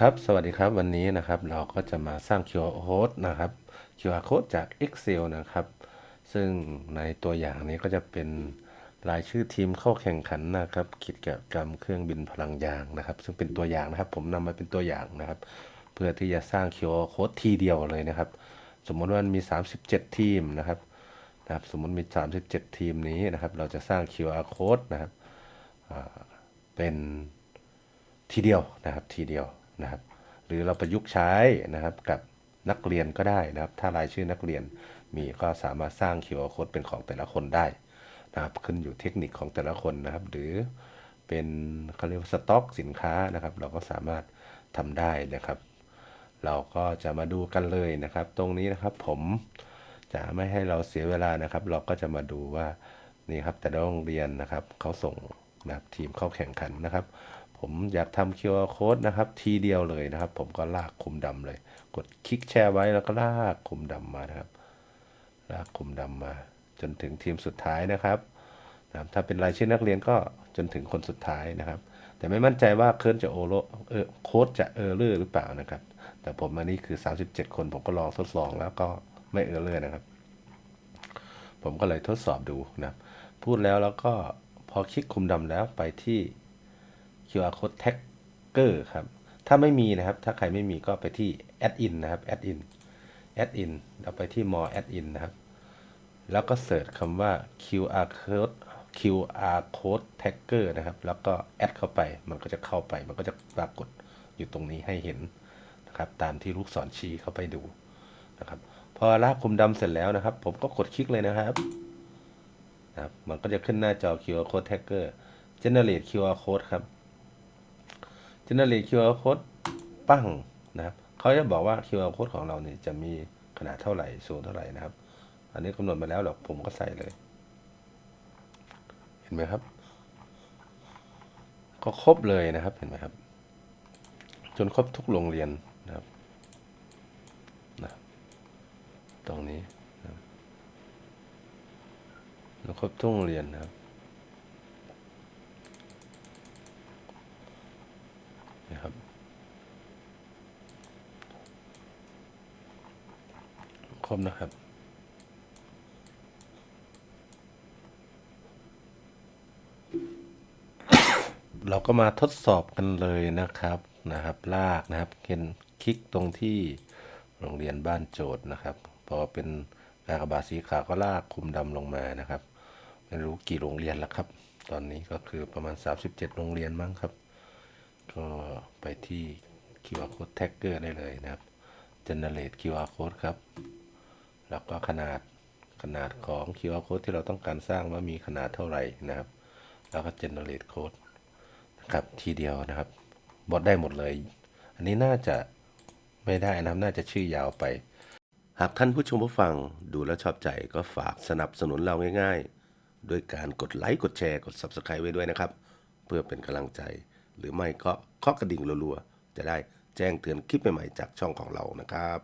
ครับสวัสดีครับวันนี้นะครับเราก็จะมาสร้าง QR code นะครับ QR code จาก Excel นะครับ ซึ่งในตัวอย่างนี้ก็จะเป็นรายชื่อทีมเข้าแข่งขันนะครับกิจกรรมเครื่องบินพลังยางนะครับ ซึ่งเป็นตัวอย่างนะครับ ผมนำมาเป็นตัวอย่างนะครับ เพื่อที่จะสร้าง QR code ทีเดียวเลยนะครับ สมมติว่ามันมี 37 ทีมนะครับนะครับสมมติมี 37 ทีมนี้นะครับ เราจะสร้าง QR code นะครับเป็นทีเดียวนะครับทีเดียว นะครับ หรือเราประยุกต์ใช้นะครับกับนักเรียนก็ได้นะครับ ถ้ารายชื่อนักเรียนมีก็สามารถสร้าง QR code เป็นของแต่ละคนได้นะครับขึ้นอยู่เทคนิคของแต่ละคนนะครับ หรือเป็นเขาเรียกว่าสต็อกสินค้านะครับ เราก็สามารถทำได้นะครับ เราก็จะมาดูกันเลยนะครับ ตรงนี้นะครับผมจะไม่ให้เราเสียเวลานะครับ เราก็จะมาดูว่านี่ครับแต่ละโรงเรียนนะครับเขาส่งนะครับทีมเข้าแข่งขันนะครับ ผมอยากทำ QR code นะครับ ทีเดียวเลยนะครับ ผมก็ลากคุมดำเลย กดคลิกแชร์ไว้แล้วก็ลากคุมดำมานะครับ ลากคุมดำมา จนถึงทีมสุดท้ายนะครับนะถ้าเป็นรายชื่อนักเรียนก็จนถึงคนสุดท้ายนะครับ แต่ไม่มั่นใจว่าเคิร์นจะโอโลเออโค้ดจะเออร์เลอร์หรือเปล่านะครับ แต่ผมอันนี้คือ 37 คนผมก็ลองทดลองแล้วก็ไม่เออร์เลอร์นะครับ ผมก็เลยทดสอบดูนะ พูดแล้วแล้วก็พอคลิกคุมดำแล้วไปที่ QR code tagger ครับ ถ้าไม่มีนะครับ ถ้าใครไม่มีก็ไปที่ add in นะครับ add in add in เราไปที่ more add in นะครับ แล้วก็เสิร์ชคำว่า QR code QR code tagger นะครับ แล้วก็ add เข้าไป มันก็จะเข้าไป มันก็จะปรากฏอยู่ตรงนี้ให้เห็นนะครับ ตามที่ลูกศรชี้เข้าไปดูนะครับ พอลากคุมดำเสร็จแล้วนะครับ ผมก็กดคลิกเลยนะครับนะครับ มันก็จะขึ้นหน้าจอ QR code tagger generate QR code ครับ generate QR code ปั้งนะครับเขาจะบอกว่า QR code ของเราเนี่ยจะมีขนาดเท่าไหร่สูงเท่าไหร่นะครับ อันนี้กำหนดมาแล้วหรอกผมก็ใส่เลย เห็นไหมครับ ก็ครบเลยนะครับเห็นไหมครับ จนครบทุกโรงเรียนนะครับนะตรงนี้นะครบจนครบทุกโรงเรียนนะครับ ครบนะครับ เราก็มาทดสอบกันเลยนะครับนะครับ ลากนะครับเห็นคลิกตรงที่โรงเรียนบ้านโจทย์นะครับ พอเป็นกากบาทสีขาวก็ลากคุมดำลงมานะครับ ไม่รู้กี่โรงเรียนแล้วครับ ตอนนี้ก็คือประมาณ 37 โรงเรียนมั้งครับ ก็ไปที่ QR code tagger ได้เลยนะครับ generate QR code ครับ แล้วก็ขนาดขนาดของ QR code ที่เราต้องการสร้างว่ามีขนาดเท่าไหร่นะครับ แล้วก็ generate code นะครับทีเดียวนะครับบดได้หมดเลย อันนี้น่าจะไม่ได้นะครับ น่าจะชื่อยาวไป หากท่านผู้ชมผู้ฟังดูแล้วชอบใจก็ฝากสนับสนุนเราง่าย ๆ ด้วยการกดไลค์ กดแชร์ กด Subscribe ไว้ด้วยนะครับ เพื่อเป็นกำลังใจ หรือไม่ก็เคาะกระดิ่งรัวๆ จะได้แจ้งเตือนคลิปใหม่ๆจากช่องของเรานะครับ